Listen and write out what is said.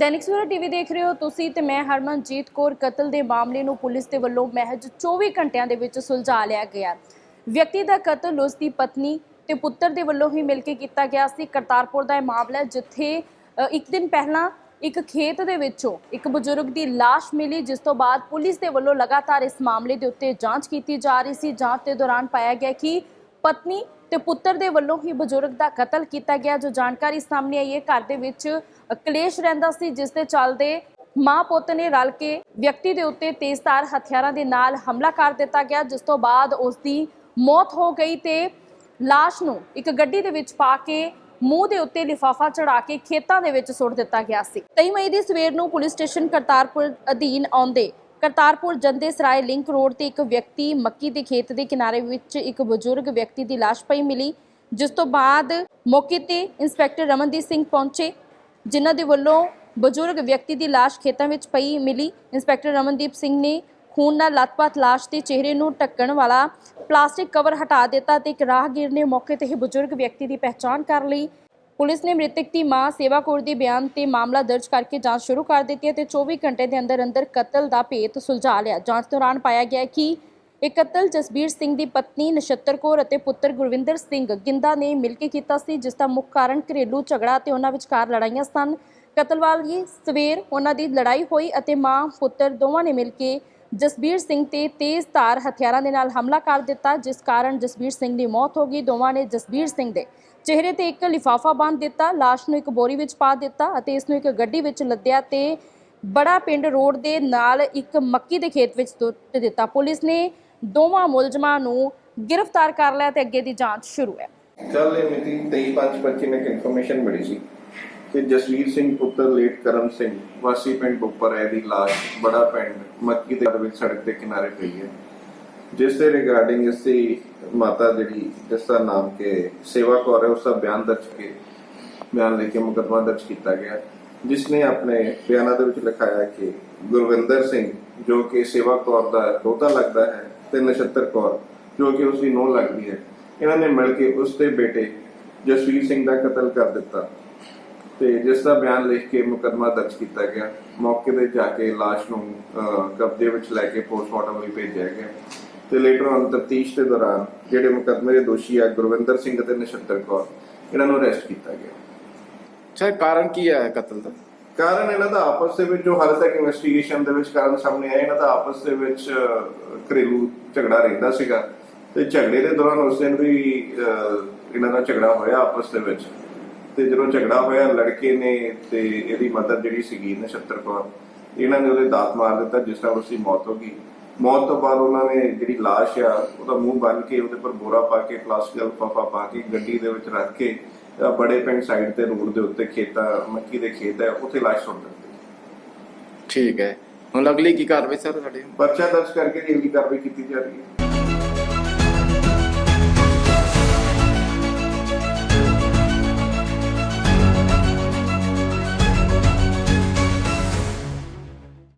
Dainik Savera TV ਦੇਖ ਰਹੇ ਹੋ ਤੁਸੀਂ ਤੇ ਮੈਂ ਹਰਮਨਜੀਤ ਕੌਰ ਕਤਲ ਦੇ ਮਾਮਲੇ ਨੂੰ ਪੁਲਿਸ ਦੇ ਵੱਲੋਂ ਮਹਿਜ 24 ਘੰਟਿਆਂ ਦੇ ਵਿੱਚ ਸੁਲਝਾ ਲਿਆ ਗਿਆ ਵਿਅਕਤੀ ਦਾ ਕਤਲ ਉਸ ਦੀ ਪਤਨੀ ਤੇ ਪੁੱਤਰ ਦੇ ਵੱਲੋਂ ਹੀ ਮਿਲ ਕੇ ਕੀਤਾ ਗਿਆ ਸੀ। ਕਰਤਾਰਪੁਰ ਦਾ ਇਹ ਮਾਮਲਾ ਜਿੱਥੇ ਇੱਕ ਦਿਨ ਪਹਿਲਾਂ ਇੱਕ ਖੇਤ ਦੇ ਵਿੱਚੋਂ ਇੱਕ ਬਜ਼ੁਰਗ ਦੀ ਲਾਸ਼ ਮਿਲੀ, ਜਿਸ ਤੋਂ ਬਾਅਦ ਪੁਲਿਸ ਦੇ ਵੱਲੋਂ ਲਗਾਤਾਰ ਇਸ ਮਾਮਲੇ ਦੇ ਉੱਤੇ ਜਾਂਚ ਕੀਤੀ ਜਾ ਰਹੀ ਸੀ। ਜਾਂਚ ਦੇ ਦੌਰਾਨ ਪਾਇਆ ਗਿਆ ਕਿ ਪਤਨੀ ਤੇ ਪੁੱਤਰ ਦੇ ਵੱਲੋਂ ਹੀ ਬਜ਼ੁਰਗ ਦਾ ਕਤਲ ਕੀਤਾ ਗਿਆ, ਜੋ ਜਾਣਕਾਰੀ ਸਾਹਮਣੇ ਆਈ ਹੈ। ਘਰ ਦੇ ਵਿੱਚ ਕਲੇਸ਼ ਰਹਿੰਦਾ ਸੀ, ਜਿਸ ਦੇ ਚੱਲਦੇ ਮਾਂ ਪੁੱਤ ਨੇ ਰਲ ਕੇ ਵਿਅਕਤੀ ਦੇ ਉੱਤੇ ਤੇਜ਼ਧਾਰ ਹਥਿਆਰਾਂ ਦੇ ਨਾਲ ਹਮਲਾ ਕਰ ਦਿੱਤਾ ਗਿਆ, ਜਿਸ ਤੋਂ ਬਾਅਦ ਉਸ ਦੀ ਮੌਤ ਹੋ ਗਈ ਤੇ ਲਾਸ਼ ਨੂੰ ਇੱਕ ਗੱਡੀ ਦੇ ਵਿੱਚ ਪਾ ਕੇ ਮੂੰਹ ਦੇ ਉੱਤੇ ਲਿਫਾਫਾ ਚੜਾ ਕੇ ਖੇਤਾਂ ਦੇ ਵਿੱਚ ਸੁੱਟ ਦਿੱਤਾ ਗਿਆ ਸੀ। 23 ਮਈ ਦੀ ਸਵੇਰ ਨੂੰ ਪੁਲਿਸ ਸਟੇਸ਼ਨ ਕਰਤਾਰਪੁਰ ਅਧੀਨ ਆਉਂਦੇ ਕਰਤਾਰਪੁਰ ਜੰਦੇ ਸਰਾਏ ਲਿੰਕ ਰੋਡ ਤੇ ਇੱਕ ਵਿਅਕਤੀ ਮੱਕੀ ਦੇ ਖੇਤ ਦੇ ਕਿਨਾਰੇ ਵਿੱਚ ਇੱਕ ਬਜ਼ੁਰਗ ਵਿਅਕਤੀ ਦੀ ਲਾਸ਼ ਪਈ ਮਿਲੀ, ਜਿਸ ਤੋਂ ਬਾਅਦ ਮੌਕੇ ਤੇ ਇੰਸਪੈਕਟਰ ਰਮਨਦੀਪ ਸਿੰਘ ਪਹੁੰਚੇ, ਜਿਨ੍ਹਾਂ ਦੇ ਵੱਲੋਂ ਬਜ਼ੁਰਗ ਵਿਅਕਤੀ ਦੀ ਲਾਸ਼ ਖੇਤਾਂ ਵਿੱਚ ਪਈ ਮਿਲੀ। ਇੰਸਪੈਕਟਰ ਰਮਨਦੀਪ ਸਿੰਘ ਨੇ ਖੂਨ ਨਾਲ ਲਤਪਤ ਲਾਸ਼ ਦੇ ਚਿਹਰੇ ਨੂੰ ਢੱਕਣ ਵਾਲਾ ਪਲਾਸਟਿਕ ਕਵਰ ਹਟਾ ਦਿੱਤਾ ਤੇ ਇੱਕ ਰਾਹਗੀਰ ਨੇ ਮੌਕੇ ਤੇ ਹੀ ਬਜ਼ੁਰਗ ਵਿਅਕਤੀ ਦੀ ਪਹਿਚਾਣ ਕਰ ਲਈ। ਪੁਲਿਸ ਨੇ ਮ੍ਰਿਤਕ ਦੀ ਮਾਂ ਸੇਵਾ ਕੌਰ ਦੇ ਬਿਆਨ ਤੇ ਮਾਮਲਾ ਦਰਜ ਕਰਕੇ ਜਾਂਚ ਸ਼ੁਰੂ ਕਰ ਦਿੱਤੀ ਹੈ ਤੇ 24 ਘੰਟੇ ਦੇ ਅੰਦਰ ਅੰਦਰ ਕਤਲ ਦਾ ਭੇਤ ਸੁਲਝਾ ਲਿਆ। ਜਾਂਚ ਦੌਰਾਨ ਪਾਇਆ ਗਿਆ ਕਿ ਇਹ ਕਤਲ ਜਸਬੀਰ ਸਿੰਘ ਦੀ ਪਤਨੀ ਨਛੱਤਰ ਕੌਰ ਅਤੇ ਪੁੱਤਰ ਗੁਰਵਿੰਦਰ ਸਿੰਘ ਗਿੰਦਾ ਨੇ ਮਿਲ ਕੇ ਕੀਤਾ ਸੀ, ਜਿਸ ਦਾ ਮੁੱਖ ਕਾਰਨ ਘਰੇਲੂ ਝਗੜਾ ਤੇ ਉਹਨਾਂ ਵਿਚਕਾਰ ਲੜਾਈਆਂ ਸਨ। ਕਤਲ ਵਾਲੀ ਸਵੇਰ ਉਹਨਾਂ ਦੀ ਲੜਾਈ ਹੋਈ ਅਤੇ ਮਾਂ, ਪੁੱਤਰ ਦੋਵਾਂ ਨੇ ਮਿਲ ਕੇ ਜਸਬੀਰ ਸਿੰਘ ਤੇ ਤੇਜ਼ ਧਾਰ ਹਥਿਆਰਾਂ ਦੇ ਨਾਲ ਹਮਲਾ ਕਰ ਦਿੱਤਾ, ਜਿਸ ਕਾਰਨ ਜਸਬੀਰ ਸਿੰਘ ਦੀ ਮੌਤ ਹੋ ਗਈ। ਦੋਵਾਂ ਨੇ ਜਸਬੀਰ ਸਿੰਘ ਦੇ ਚਿਹਰੇ ਤੇ ਇੱਕ ਲਿਫਾਫਾ ਬੰਨ੍ਹ ਦਿੱਤਾ, ਲਾਸ਼ ਨੂੰ ਇੱਕ ਬੋਰੀ ਵਿੱਚ ਪਾ ਦਿੱਤਾ ਅਤੇ ਇਸ ਨੂੰ ਇੱਕ ਗੱਡੀ ਵਿੱਚ ਲੱਦਿਆ ਤੇ ਬੜਾ ਪਿੰਡ ਰੋਡ ਦੇ ਨਾਲ ਇੱਕ ਮੱਕੀ ਦੇ ਖੇਤ ਵਿੱਚ ਸੁੱਟ ਦਿੱਤਾ। ਪੁਲਿਸ ਨੇ ਦੋਵਾਂ ਮੁਲਜ਼ਮਾਂ ਨੂੰ ਗ੍ਰਿਫਤਾਰ ਕਰ ਲਿਆ ਤੇ ਅੱਗੇ ਦੀ ਜਾਂਚ ਸ਼ੁਰੂ ਹੈ। ਕੱਲ ਮਿਤੀ 23/5/25 ਨੂੰ ਇੱਕ ਇਨਫੋਰਮੇਸ਼ਨ ਮਿਲੀ ਸੀ। ਕਿ ਜਸਵੀਰ ਸਿੰਘ ਪੁੱਤਰ ਲੇਟ ਕਰਮ ਸਿੰਘ, ਵਾਸੀ ਪਿੰਡ ਬੁੱਪਰ ਹੈ ਦੀ ਲਾਸ਼ ਬੜਾ ਪਿੰਡ ਮੱਕੀ ਦੇ ਵਿੱਚ ਸੜਕ ਦੇ ਕਿਨਾਰੇ ਪਈ ਹੈ। ਜਿਸ ਦੇ ਰਿਗਾਰਡਿੰਗ ਇਸ ਦੀ ਮਾਤਾ ਜਿਹੜੀ, ਜਿਸ ਦਾ ਨਾਮ ਕਿ ਸੇਵਾ ਕੌਰ ਹੈ, ਉਸ ਦਾ ਬਿਆਨ ਦਰਜ ਕੇ, ਬਿਆਨ ਲੈ ਕੇ ਮੁਕੱਦਮਾ ਦਰਜ ਕੀਤਾ ਗਿਆ। ਜਿਸ ਨੇ ਆਪਣੇ ਬਿਆਨਾਂ ਦੇ ਵਿੱਚ ਲਿਖਾਇਆ ਕਿ ਗੁਰਵਿੰਦਰ ਸਿੰਘ, ਜੋ ਕਿ ਸੇਵਾ ਕੌਰ ਦਾ ਦੋਤਾ ਲੱਗਦਾ ਹੈ ਤੇ ਨਛੱਤਰ ਕੌਰ, ਜੋ ਕਿ ਉਸ ਦੀ ਨੂੰਹ ਲੱਗਦੀ ਹੈ, ਇਹਨਾਂ ਨੇ ਮਿਲ ਕੇ ਉਸ ਦੇ ਬੇਟੇ ਜਸਵੀਰ ਸਿੰਘ ਦਾ ਕਤਲ ਕਰ ਦਿੱਤਾ। ਤੇ ਜਿਸ ਦਾ ਬਿਆਨ ਲਿਖ ਕੇ ਮੁਕੱਦਮਾ ਦਰਜ ਕੀਤਾ ਗਿਆ ਮੌਕੇ ਤੇ ਜਾ ਕੇ ਲਾਸ਼ ਨੂੰ ਕਬਜ਼ੇ ਵਿੱਚ ਲੈ ਕੇ ਪੋਸਟਮਾਰਟਮ ਲਈ ਭੇਜਿਆ ਗਿਆ ਤੇ ਲੇਟਰ ਔਨ ਤਫਤੀਸ਼ ਦੇ ਦੌਰਾਨ ਜਿਹੜੇ ਮੁਕੱਦਮੇ ਦੇ ਦੋਸ਼ੀ ਆ ਗੁਰਵਿੰਦਰ ਸਿੰਘ ਅਤੇ ਨਛੱਤਰ ਕੌਰ ਇਹਨਾਂ ਨੂੰ ਅਰੈਸਟ ਕੀਤਾ ਗਿਆ। ਸਰ ਕਾਰਨ ਕੀ ਹੈ ਕਤਲ ਦਾ? ਕਾਰਨ ਇਹਨਾਂ ਦਾ ਆਪਸ ਦੇ ਵਿੱਚ ਜੋ ਹਾਲੇ ਤੱਕ ਇਨਵੈਸਟੀਗੇਸ਼ਨ ਦੇ ਵਿੱਚ ਕਾਰਨ ਸਾਹਮਣੇ ਆਇਆ ਇਹਨਾਂ ਦਾ ਆਪਸ ਦੇ ਵਿੱਚ ਘਰੇਲੂ ਝਗੜਾ ਰਹਿੰਦਾ ਸੀਗਾ ਤੇ ਝਗੜੇ ਦੇ ਦੌਰਾਨ ਉਸ ਦਿਨ ਵੀ ਇਹਨਾਂ ਦਾ ਝਗੜਾ ਹੋਇਆ ਆਪਸ ਦੇ ਵਿੱਚ। ਤੇ ਜਦੋਂ ਝਗੜਾ ਹੋਇਆ ਲੜਕੇ ਨੇ ਤੇ ਇਹਦੀ ਮਦਰ ਜਿਹੜੀ ਸੀਗੀ ਨਛੱਤਰ ਕੌਰ ਇਹਨਾਂ ਨੇ ਉਹਦੇ ਦਾਤ ਮਾਰ ਦਿੱਤਾ ਜਿਸ ਨਾਲ ਉਸਦੀ ਮੌਤ ਹੋ ਗਈ। ਮੌਤ ਤੋਂ ਬਾਅਦ ਉਹਨਾਂ ਨੇ ਜਿਹੜੀ ਲਾਸ਼ ਆ ਉਹਦਾ ਮੂੰਹ ਬੰਨ ਕੇ ਉਹਦੇ ਪਰ ਬੋਰਾ ਪਾ ਕੇ ਪਲਾਸਟਿਕ ਲਿਫਾਫਾ ਪਾ ਕੇ ਗੱਡੀ ਦੇ ਵਿੱਚ ਰੱਖ ਕੇ ਬੜੇ ਪਿੰਡ ਸਾਈਡ ਤੇ ਰੋਡ ਦੇ ਉੱਤੇ ਖੇਤਾਂ ਮੱਕੀ ਦੇ ਖੇਤ ਹੈ ਉੱਥੇ ਲਾਸ਼ ਸੁੱਟ ਦਿੱਤੀ। ਠੀਕ ਹੈ। ਹੁਣ ਅਗਲੀ ਕੀ ਕਾਰਵਾਈ ਸਰ ਸਾਡੀ? ਪਰਚਾ ਦਰਜ ਕਰਕੇ ਜੇਲ੍ਹ ਦੀ ਕਾਰਵਾਈ ਕੀਤੀ ਜਾ ਰਹੀ ਹੈ।